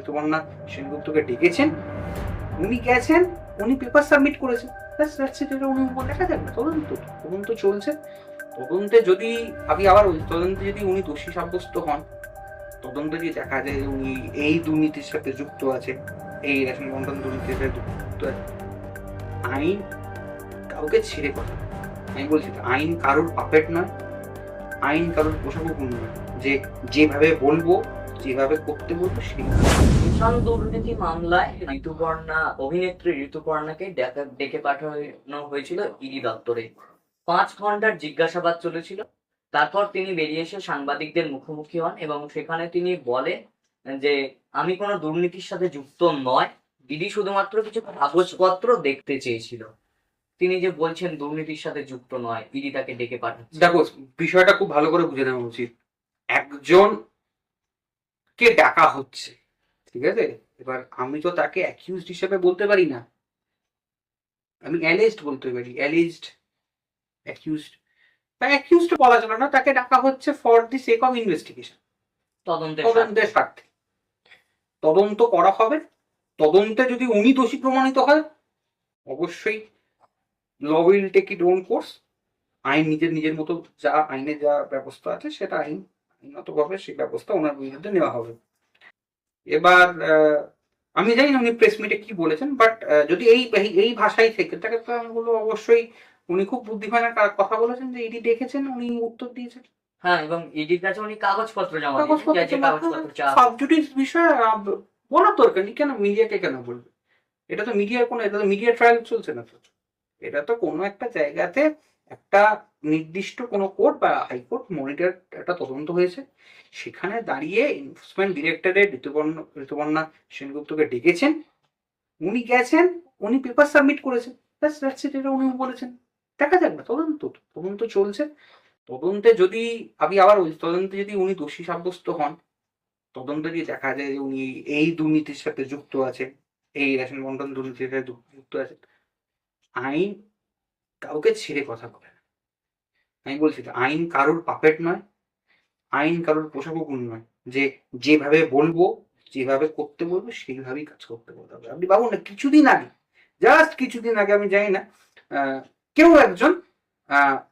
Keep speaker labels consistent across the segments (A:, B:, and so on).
A: ঋতুপর্ণা সেনগুপ্তকে ডেকেছেন, উনি গেছেন, উনি পেপার সাবমিট করেছেন। উনি দেখা যাবে তদন্ত তদন্ত চলছে। তদন্তে যদি আমি আবার তদন্তে যদি উনি দোষী সাব্যস্ত হন, তদন্তে যদি দেখা যায় উনি এই দুর্নীতির সাথে যুক্ত আছে, এই রেশন বন্টন দুর্নীতির সাথে যুক্ত আছে, আইন কাউকে ছেড়ে কথা আমি বলছি আইন কারোর পাপেট নয়, আইন কারোর পোষাকুকুর নয়। যে যেভাবে বলব যেভাবে করতে বলব সেই
B: মিশন দুর্নীতি মামলায় ঋতুপর্ণা অভিনেত্রী ঋতুপর্ণাকে ডেকে- ডেকে পাঠানো হয়েছিল ইডি দপ্তরে। পাঁচ ঘণ্টার জিজ্ঞাসাবাদ চলেছিল। তারপর তিনি বেরিয়ে এসে সাংবাদিকদের মুখোমুখি হন এবং সেখানে তিনি বলে যে আমি কোনো দুর্নীতির সাথে যুক্ত নয়। ইডি শুধুমাত্র কিছু কাগজপত্র দেখতে চেয়েছিল। তিনি যে বলছেন দুর্নীতির সাথে যুক্ত নয় ইডি তাকে ডেকে পাঠাচ্ছে।
A: দেখো বিষয়টা খুব ভালো করে বুঝে নেওয়া উচিত। একজন কে ডাকা হচ্ছে? ঠিক আছে? এবার আমি তো তাকে অ্যাকিউজড হিসেবে বলতে পারি না। আমি অ্যালেজড বলতে পারি। অ্যালেজড অ্যাকিউজড বা অ্যাকিউজড বলা চলে না তাকে ডাকা হচ্ছে for the sake of investigation
B: তদন্তের
A: তদন্তের স্বার্থে। তদন্ত করা হবে। তদন্তে যদি উনি দোষী প্রমাণিত হয় অবশ্যই law will take it own course আইন নিজের নিজের মতো যা আইনে যা ব্যবস্থা আছে সেটা আইন আইনগতভাবে সেই ব্যবস্থা ওনার বিরুদ্ধে নেওয়া হবে। এবার আমি জানি না উনি প্রেস মিটে কি বলেছেন বাট যদি এই এই- ভাষাই থেকে থাকে তো আমি বলব অবশ্যই উনি খুব বুদ্ধিমান কথা বলেছেন যে এটি দেখেছেন উনি উত্তর দিয়েছেন।
B: হ্যাঁ এবং ইডির কাছে উনি কাগজপত্র জমা দিয়েছেন।
A: কাগজপত্র
B: যা যে
A: জমা-
B: কাগজপত্র? চাওয়া
A: সাবজুডিস বিষয়ে বলার দরকার নেই কেন মিডিয়াকে কেন বলবে? এটা তো মিডিয়ার কোনো এটা তো মিডিয়া ট্রায়াল চলছে না এটা তো কোনো একটা জায়গাতে একটা নির্দিষ্ট কোনো কোর্ট বা হাইকোর্ট মনিটর একটা তদন্ত হয়েছে। সেখানে দাঁড়িয়ে এনফোর্সমেন্ট ডিরেক্টরেট ঋতুপর্ণ, ঋতুপর্ণা সেনগুপ্তকে ডেকেছেন। উনি গেছেন, উনি পেপার সাবমিট করেছেন। ব্যাস উনি বলেছেন। দেখা যাক না, তদন্ত তদন্ত চলছে। তদন্তে যদি আমি আবার বলছি তদন্তে যদি উনি দোষী সাব্যস্ত হন, তদন্তে যদি দেখা যায় যে উনি এই দুর্নীতির সাথে যুক্ত আছে এই রেশন বন্টন দুর্নীতির সাথে যুক্ত আছে আইন কাউকে ছেড়ে কথা বলে আমি বলছি তো, আইন কারোর পাপেট নয় আইন কারোর পোষাকুকুর নয়। যে যেভাবে বলব যেভাবে করতে বলব সেইভাবেই কাজ করতে বলতে হবে। আপনি ভাবুন না কিছুদিন আগে জাস্ট কিছুদিন আগে আমি জানি না কেউ একজন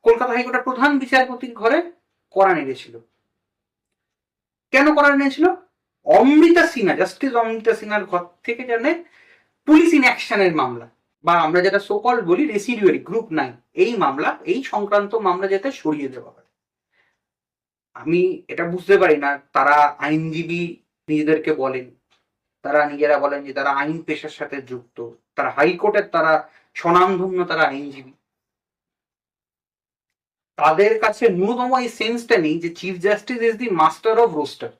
A: কলকাতা হাইকোর্টের প্রধান বিচারপতির ঘরে করা নেড়েছিল। কেন করা নিয়েছিল অমৃতা সিনহা জাস্টিস অমৃতা সিনহার ঘর থেকে জানে পুলিশ ইন অ্যাকশনের মামলা। বা আমরা যেটা সোকল বলি রেসিডিউয়ারি গ্রুপ নাইন এই মামলা, এই সংক্রান্ত মামলা যাতে সরিয়ে দেওয়া হয়। আমি এটা বুঝতে পারি না, তারা আইনজীবী নিজেদেরকে বলেন, তারা নিজেরা বলেন যে তারা আইন পেশার সাথে যুক্ত, তারা হাইকোর্টের তারা স্বনামধন্য তারা আইনজীবী। তাদের কাছে ন্যূনতম এই সেন্সটা নেই যে chief justice is the master of roster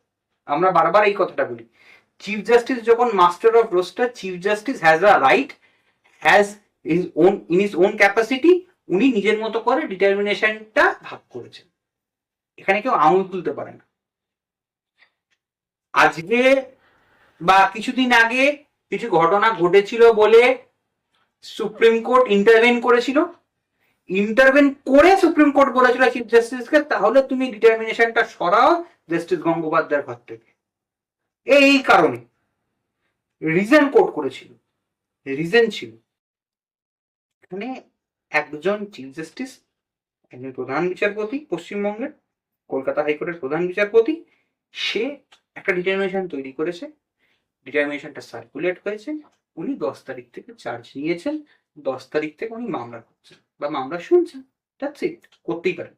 A: আমরা বারবার এই কথাটা বলি চিফ জাস্টিস যখন master of roster chief justice has a right has his own in his own capacity উনি নিজের মতো করে ডিটারমিনেশনটা ভাগ করেছেন। এখানে কেউ আঙুল তুলতে পারে না। আজকে বা কিছুদিন আগে কিছু ঘটনা ঘটেছিল বলে সুপ্রিম কোর্ট ইন্টারভেন করেছিল। ইন্টারভেন করে সুপ্রিম কোর্ট বলেছিল চিফ জাস্টিসকে তাহলে তুমি ডিটারমিনেশনটা সরাও জাস্টিস গঙ্গোপাধ্যায়ের ঘর থেকে। এই কারণে রিজন কোর্ট করেছিল। রিজন ছিল। এখানে একজন চিফ জাস্টিস একজন প্রধান বিচারপতি, পশ্চিমবঙ্গের কলকাতা হাইকোর্টের প্রধান বিচারপতি, সে একটা ডিটারমিনেশন তৈরি করেছে। ডিটারমিনেশনটা সার্কুলেট হয়েছে। উনি দশ তারিখ থেকে চার্জ নিয়েছেন। দশ তারিখ থেকে উনি মামলা করছেন বা মামলা শুনছেন। ইট করতেই পারেন।